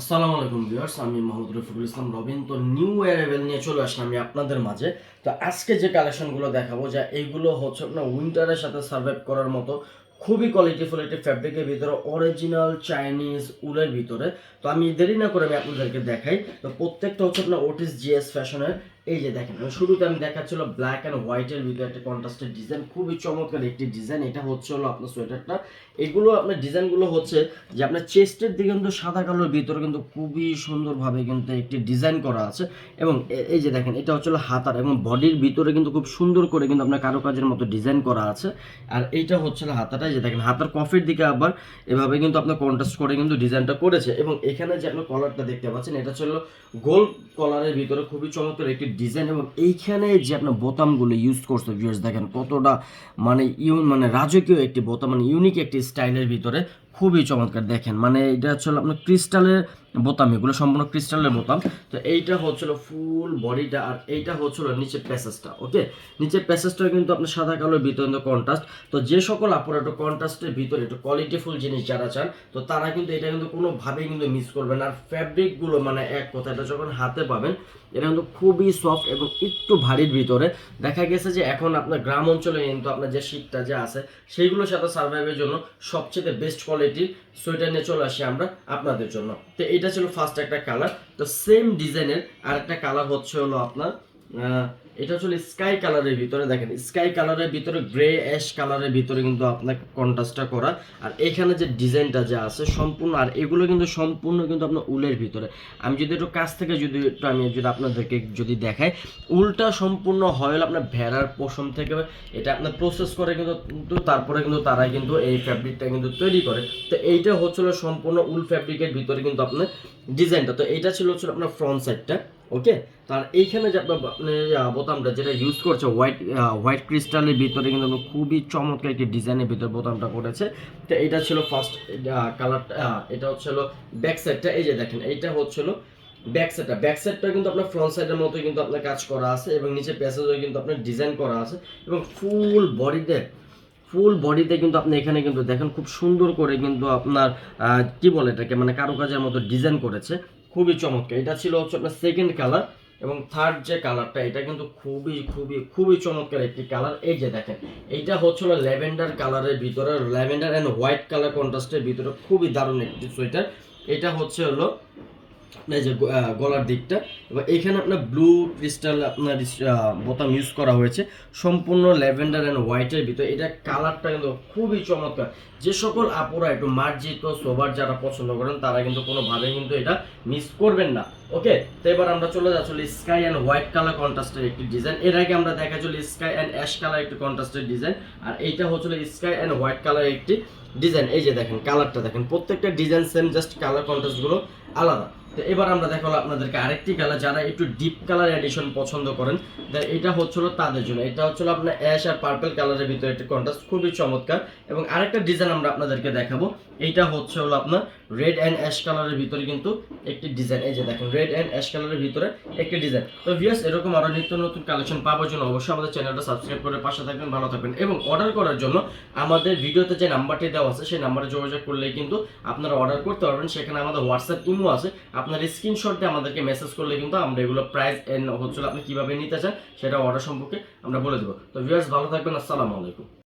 আসসালামু আলাইকুম ভিউয়ার্স, আমি মোহাম্মদ রফিকুল ইসলাম রবিন। তো নিউ অ্যারাইভেল নিয়ে চলে আসলাম আমি আপনাদের মাঝে। তো আজকে যে কালেকশনগুলো দেখাবো, যা এইগুলো হচ্ছে আপনার উইন্টারের সাথে সার্ভাইভ করার মতো খুবই কোয়ালিটিফুল একটি ফ্যাব্রিকের ভিতরে অরিজিনাল চাইনিজ উলের ভিতরে। তো আমি দেরি না করে আমি আপনাদেরকে দেখাই। তো প্রত্যেকটা হচ্ছে আপনার ওটিস জিএস ফ্যাশনের এই যে দেখেন শুরুতে আমি দেখাচ্ছিল ব্ল্যাক অ্যান্ড হোয়াইটের ভিতরে একটা কন্ট্রাস্টের ডিজাইন খুবই চমৎকার একটি ডিজাইন এটা হচ্ছে হলো আপনার সোয়েটারটা এগুলো আপনার ডিজাইনগুলো হচ্ছে যে আপনার চেস্টের দিকে কিন্তু সাদা কালোর ভিতরে কিন্তু খুবই সুন্দরভাবে কিন্তু একটি ডিজাইন করা আছে। এবং এই যে দেখেন, এটা হচ্ছে হাতার এবং বডির ভিতরে কিন্তু খুব সুন্দর করে কিন্তু আপনার কারুকাজের মতো ডিজাইন করা আছে। আর এইটা হচ্ছে হাতাটা যে দেখেন, হাতার কফির দিকে আবার এভাবে কিন্তু আপনার কন্ট্রাস্ট করে কিন্তু ডিজাইনটা করেছে। এবং এখানে যে আপনার কলারটা দেখতে পাচ্ছেন, এটা ছিল গোল কলারের ভিতরে খুবই চমৎকার একটি ডিজাইন এবং এইখানে যে আপনার বোতামগুলো ইউজ করছে ভিউয়ার্স দেখেন কতটা মানে ইউ মানে রাজকীয় একটি বোতাম মানে ইউনিক একটি স্টাইলের ভিতরে খুবই চমৎকার। দেখেন মানে এটা হচ্ছে আপনার ক্রিস্টালের বোতাম, এগুলো সম্পূর্ণ ক্রিস্টালের বোতাম। তো এইটা হচ্ছিল ফুল বডিটা আর এইটা হচ্ছিল নিচে প্যাসেজটা, ওকে? নিচে প্যাসেজটা কিন্তু আপনার সাদা কালোর ভিতরে কন্ট্রাস্ট তো যে সকল আপুরা একটু কন্ট্রাস্টের ভিতরে একটু কোয়ালিটিফুল জিনিস যারা চান, তো তারা কিন্তু এটা কিন্তু কোনোভাবেই কিন্তু মিস করবেন আর ফ্যাব্রিকগুলো মানে এক কথা এটা যখন হাতে পাবেন, এটা কিন্তু খুবই সফট এবং একটু ভারীর ভিতরে। দেখা গেছে যে এখন আপনার গ্রাম অঞ্চলে কিন্তু আপনার যে শীতটা যে আছে, সেইগুলোর সাথে সার্ভাইভের জন্য সবচেয়ে বেস্ট কোয়ালিটির সোয়েটার নিয়ে চলে আসি আমরা আপনাদের জন্য। তো এইটা ছিল ফার্স্ট একটা কালার তো সেম ডিজাইনের আর একটা কালার হচ্ছে হলো আপনার এটা আসলে স্কাই কালারের ভিতরে দেখেন স্কাই কালারের ভিতরে গ্রে অ্যাশ কালারের ভিতরে কিন্তু আপনার কন্ট্রাস্টটা করা। আর এখানে যে ডিজাইনটা যে আছে সম্পূর্ণ, আর এগুলো কিন্তু সম্পূর্ণ কিন্তু আপনার উলের ভিতরে। আমি যদি একটু কাছ থেকে যদি একটু আমি যদি আপনাদেরকে যদি দেখাই, উলটা সম্পূর্ণ হয় আপনার ভেড়ার পশম থেকে। এটা আপনার প্রসেস করে কিন্তু তারপরে কিন্তু তারা কিন্তু এই ফ্যাব্রিকটা কিন্তু তৈরি করে। তো এইটা হচ্ছিল সম্পূর্ণ উল ফ্যাব্রিকের ভিতরে কিন্তু আপনার ডিজাইনটা তো এইটা ছিল হচ্ছে আপনার ফ্রন্ট সাইডটা ওকে? তার এইখানে যে আপনার আপনি, বোতামটা যেটা ইউজ করছে হোয়াইট হোয়াইট ক্রিস্টালের ভিতরে কিন্তু খুবই চমৎকার একটি ডিজাইনের ভিতরে বোতামটা করেছে। তো এটা ছিল ফার্স্ট কালারটা এটা হচ্ছে হলো ব্যাক সাইডটা এই যে দেখেন এইটা হচ্ছিল ব্যাক সাইডটা ব্যাক সাইডটা কিন্তু আপনার ফ্রন্ট সাইডের মতো কিন্তু আপনার কাজ করা আছে এবং নিচে প্যাসেজও কিন্তু আপনার ডিজাইন করা আছে এবং ফুল বডিতে ফুল বডিতে কিন্তু আপনি এখানে কিন্তু দেখেন খুব সুন্দর করে কিন্তু আপনার কি বলে এটাকে? মানে কারুকাজের মতো ডিজাইন করেছে। খুবই চমৎকার। এটা ছিল হচ্ছে আপনার সেকেন্ড কালার এবং থার্ড যে কালারটা এটা কিন্তু খুবই খুবই খুবই চমৎকার একটি কালার এই যে দেখেন, এইটা হচ্ছিল ল্যাভেন্ডার কালারের ভিতরে, ল্যাভেন্ডার অ্যান্ড হোয়াইট কালার কন্ট্রাস্টের ভিতরে খুবই দারুণ একটি সোয়েটার এটা হচ্ছে হলো এই যে গলার দিকটা। এবং এখানে আপনার ব্লু ক্রিস্টাল আপনার বোতাম ইউজ করা হয়েছে। সম্পূর্ণ ল্যাভেন্ডার অ্যান্ড হোয়াইটের ভিতরে। এটা কালারটা কিন্তু খুবই চমৎকার। যে সকল আপুরা একটু মার্জিত সোবার যারা পছন্দ করেন, তারা কিন্তু কোনোভাবে কিন্তু এটা মিস করবেন না। ওকে তো এবার আমরা চলে যাচ্ছি স্কাই অ্যান্ড হোয়াইট কালার কন্ট্রাস্টের একটি ডিজাইন এর আগে আমরা দেখা চলি স্কাই অ্যান্ড অ্যাশ কালার একটি কন্ট্রাস্টের ডিজাইন আর এইটা হচ্ছিল স্কাই অ্যান্ড হোয়াইট কালার একটি ডিজাইন এই যে দেখেন কালারটা দেখেন। প্রত্যেকটা ডিজাইন সেম জাস্ট কালার কন্ট্রাস্টগুলো আলাদা। তো এবার আমরা দেখাবো আপনাদেরকে আরেকটি কালার যারা একটু ডিপ কালার এডিশন পছন্দ করেন এটা হচ্ছিল তাদের জন্য। এটা হচ্ছিল আপনার অ্যাশ আর পার্পল কালারের ভিতরে একটি কন্ট্রাস্ট খুবই চমৎকার। এবং আরেকটা ডিজাইন আমরা আপনাদেরকে দেখাবো, এইটা হচ্ছে হলো আপনার রেড অ্যান্ড অ্যাশ কালারের ভিতরে কিন্তু একটি ডিজাইন এই যে দেখেন রেড অ্যান্ড অ্যাশ কালারের ভিতরে একটি ডিজাইন তো ভিউয়ার্স এরকম আরও নিত্য নতুন কালেকশন পাওয়ার জন্য অবশ্যই আমাদের চ্যানেলটা সাবস্ক্রাইব করে পাশে থাকবেন, ভালো থাকবেন। এবং অর্ডার করার জন্য আমাদের ভিডিওতে যে নাম্বারটি দেওয়া আছে, সেই নাম্বারে যোগাযোগ করলেই কিন্তু আপনারা অর্ডার করতে পারবেন। সেখানে আমাদের হোয়াটসঅ্যাপ ইমো আছে আপনার স্ক্রিনশট দিয়ে আমাদেরকে মেসেজ করলে কিন্তু আমরা এগুলো প্রাইস এন্ড হচ্ছিল আপনি কীভাবে নিতে চান সেটা অর্ডার সম্পর্কে আমরা বলে দেবো। তো ভিউয়ার্স ভালো থাকবেন, আসসালামু আলাইকুম।